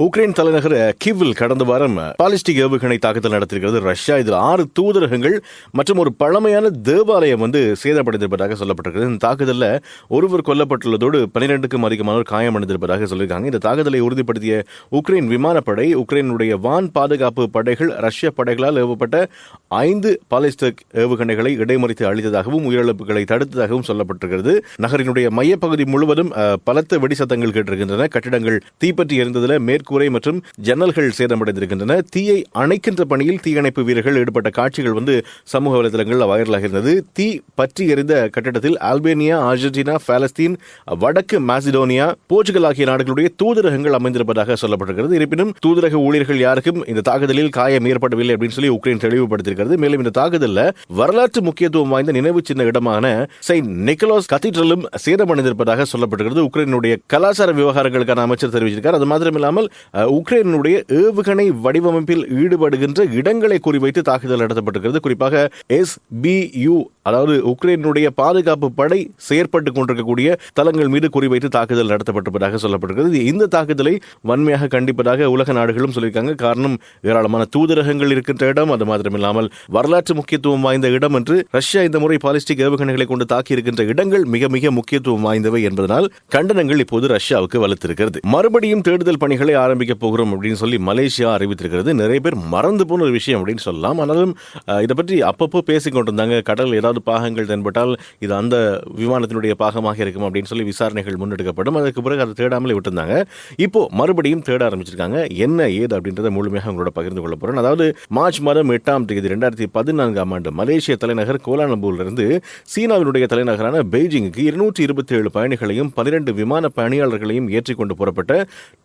Ukraine தலைநகர் கிவில் கடந்த வாரம் பாலிஸ்டிக் ஏவுகணை தாக்குதல் நடத்திருக்கிறது. ரஷ்யா இதில் ஆறு தூதரகங்கள் மற்றும் ஒரு பழமையான தேவாலயம் வந்து சேதப்படைந்திருப்பதாக சொல்லப்பட்டிருக்கிறது. இந்த தாக்குதலில் ஒருவர் கொல்லப்பட்டுள்ளதோடு பனிரெண்டுக்கும் அதிகமானோர் காயமடைந்திருப்பதாக சொல்லியிருக்காங்க. இந்த தாக்குதலை உறுதிப்படுத்திய உக்ரைன் விமானப்படை உக்ரைனுடைய வான் பாதுகாப்பு படைகள் ரஷ்ய படைகளால் ஏவப்பட்ட ஐந்து பாலிஸ்டிக் ஏவுகணைகளை இடைமறித்து அளித்ததாகவும் உயிரிழப்புகளை தடுத்ததாகவும் சொல்லப்பட்டிருக்கிறது. நகரினுடைய மையப்பகுதி முழுவதும் பலத்த வெடிசத்தங்கள் கேட்டிருக்கின்றன. கட்டிடங்கள் தீப்பற்றி எரிந்ததில் மேற்கூரை மற்றும் ஜன்னல்கள் சேதமடைந்திருக்கின்றன. தீயை அணைக்கின்ற பணியில் தீயணைப்பு வீரர்கள் ஈடுபட்ட காட்சிகள் வந்து சமூக வலைதளங்களில் வைரலாக இருந்தது. தீ பற்றி எறிந்த கட்டிடத்தில் அல்பேனியா அர்ஜென்டினா பாலஸ்தீன் வடக்கு மாசிடோனியா போர்ச்சுகல் ஆகிய நாடுகளுடைய தூதரகங்கள் அமைந்திருப்பதாக சொல்லப்பட்டிருக்கிறது. இருப்பினும் தூதரக ஊழியர்கள் யாருக்கும் இந்த தாக்குதலில் காயம் ஏற்படவில்லை அப்படின்னு சொல்லி உக்ரைன் தெளிவுபடுத்தியிருக்கிறது. மேலும் இந்த தாக்குதலில் வரலாற்று முக்கியத்துவம் வாய்ந்த நினைவு சின்ன இடமான செயின்ட் நிக்கலாஸ் கத்தீட்ரலும் சேதமடைந்திருப்பதாக சொல்லப்பட்டிருக்கிறது. உக்ரைனுடைய கலாச்சார விவகாரங்களுக்கான அமைச்சர் தெரிவிச்சிருக்கார். அது மாத்திரமில்லாமல் உக்ரைனுடைய ஏவுகணை வடிவமைப்பில் ஈடுபடுகின்ற இடங்களை குறிவைத்து தாக்குதல் நடத்தப்பட்டிருக்கிறது. குறிப்பாக எஸ் பி யூ அதாவது உக்ரைனுடைய பாதுகாப்பு படை செயற்பட்டுக் கொண்டிருக்கக்கூடிய தளங்கள் மீது குறிவைத்து தாக்குதல் நடத்தப்பட்டிருப்பதாக சொல்லப்பட்டிருக்கிறது. இந்த தாக்குதலை வன்மையாக கண்டிப்பதாக உலக நாடுகளும் சொல்லியிருக்காங்க. காரணம் ஏராளமான தூதரகங்கள் இருக்கின்ற இடம். அது மாத்திரமில்லாமல் வரலாற்று முக்கியத்துவம் வாய்ந்த இடம் என்று ரஷ்யா இந்த முறை பாலிஸ்டிக் ஏவுகணைகளை கொண்டு தாக்கி இருக்கின்ற இடங்கள் மிக மிக முக்கியத்துவம் வாய்ந்தவை என்பதனால் கண்டனங்கள் இப்போது ரஷ்யாவுக்கு வலுத்திருக்கிறது. மறுபடியும் தேடுதல் பணிகளை ஆரம்பிக்க போகிறோம் அப்படின்னு சொல்லி மலேசியா அறிவித்திருக்கிறது. நிறைய பேர் மறந்து போன ஒரு விஷயம் அப்படின்னு சொல்லலாம். ஆனாலும் இதை பற்றி அப்பப்போ பேசிக்கொண்டிருந்தாங்க கடல் ஏதாவது பாகங்கள் தென்பட்டால் இது அந்த விமானத்தினுடைய பாகமாக இருக்கும் அப்படின்னு சொல்லி விசாரணைகள் முன்னெடுக்கப்படும். அதுக்கு பிறகு அதை தேடாமலே விட்டுருந்தாங்க. இப்போ மறுபடியும் தேட ஆரம்பிச்சிருக்காங்க. என்ன ஏது அப்படின்றத முழுமையாக உங்களோட பகிர்ந்து கொள்ள போறேன் அதாவது மார்ச் மாதம் எட்டாம் தேதி ரெண்டாயிரத்தி பதினான்காம் ஆண்டு மலேசிய தலைநகர் கோலாலம்பூரிலிருந்து சீனாவினுடைய தலைநகரான பெய்ஜிங்குக்கு இருநூற்றி இருபத்தி ஏழு பயணிகளையும் பனிரெண்டு விமான பணியாளர்களையும் ஏற்றிக்கொண்டு புறப்பட்ட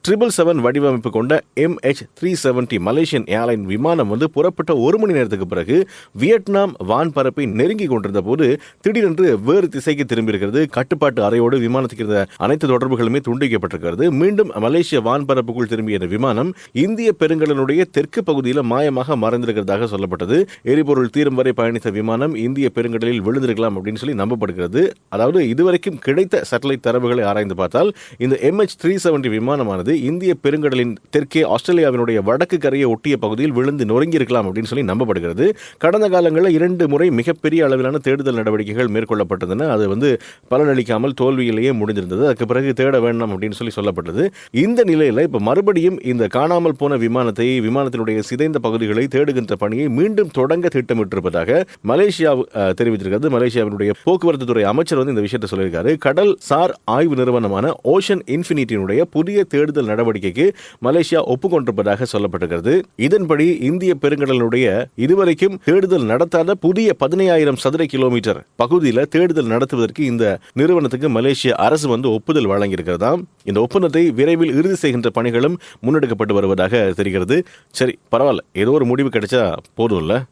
ட்ரிபிள் செவன் வடிவமைப்பு கொண்ட M H three seventy Malaysian airline விமானம் வந்து புறப்பட்ட ஒரு மணி நேரத்துக்கு பிறகு வியட்நாம் வான்பரப்பை நெருங்கி கொண்டிருந்த போது திடீரென்று வேறு திசைக்கு திரும்பியிருக்கிறது. கட்டுப்பாட்டு அறையோடு விமானத்துக்கு இருந்த அனைத்து தொடர்புகளுமே துண்டிக்கப்பட்டிருக்கிறது. மீண்டும் மலேசிய வான்பரப்புக்குள் திரும்பிய இந்த விமானம் இந்திய பெருங்கடலுடைய தெற்கு பகுதியில் மாயமாக மறைந்திருக்கிறதாக சொல்லப்பட்டது. எரிபொருள் தீரும் வரை பயணித்த விமானம் இந்திய பெருங்கடலில் விழுந்திருக்கலாம் அப்படின்னு சொல்லி நம்பப்படுகிறது. அதாவது இதுவரைக்கும் கிடைத்த சேட்டலைட் தரவுகளை ஆராய்ந்து பார்த்தால் இந்த எம்ஹெச் த்ரீ செவன்டி விமானமானது இந்திய பெரு பெருங்கடலின் தெற்கே ஆஸ்திரேலியாவினுடைய வடக்கு கரையை ஒட்டிய பகுதியில் விழுந்து நொறுங்கியிருக்கலாம் அப்படின்னு சொல்லி நம்பப்படுகிறது. கடந்த காலங்களில் இரண்டு முறை மிகப்பெரிய அளவிலான தேடுதல் நடவடிக்கைகள் மேற்கொள்ளப்பட்டதுன்னு அது வந்து பலனளிக்காமல் தோல்வியிலேயே முடிந்திருந்தது. அதுக்கு பிறகு தேட வேண்டாம் அப்படின்னு சொல்லி சொல்லப்பட்டது. இந்த நிலையில இப்போ மறுபடியும் இந்த காணாமல் போன விமானத்தை விமானத்தினுடைய சிதைந்த பகுதிகளை தேடுகின்ற பணியை மீண்டும் தொடங்க திட்டமிட்டிருப்பதாக மலேசியா தெரிவித்திருக்கிறது. மலேசியாவினுடைய போக்குவரத்து துறை அமைச்சர் வந்து இந்த விஷயத்தை சொல்லியிருக்காரு. கடல் சார் ஆய்வு நிறுவனமான ஓஷன் இன்ஃபினிட்டியினுடைய புதிய தேடுதல் நடவடிக்கைக்கு மலேசியா ஒப்புக்கொண்டிருப்பதாக சொல்லப்பட்டிருக்கிறது. இதன்படி இந்திய பெருங்கடலுடைய இதுவரைக்கும் தேடுதல் நடத்தாத புதிய பதினையாயிரம் சதுர கிலோமீட்டர் பகுதியில் தேடுதல் நடத்துவதற்கு இந்த நிறுவனத்துக்கு மலேசிய அரசு வந்து ஒப்புதல் வழங்கியிருக்கிறதாம் இந்த ஒப்பந்தத்தை விரைவில் இறுதி செய்கின்ற பணிகளும் முன்னெடுக்கப்பட்டு வருவதாக தெரிகிறது. சரி பரவாயில்ல. ஏதோ ஒரு முடிவு கிடைச்சா போதும்ல?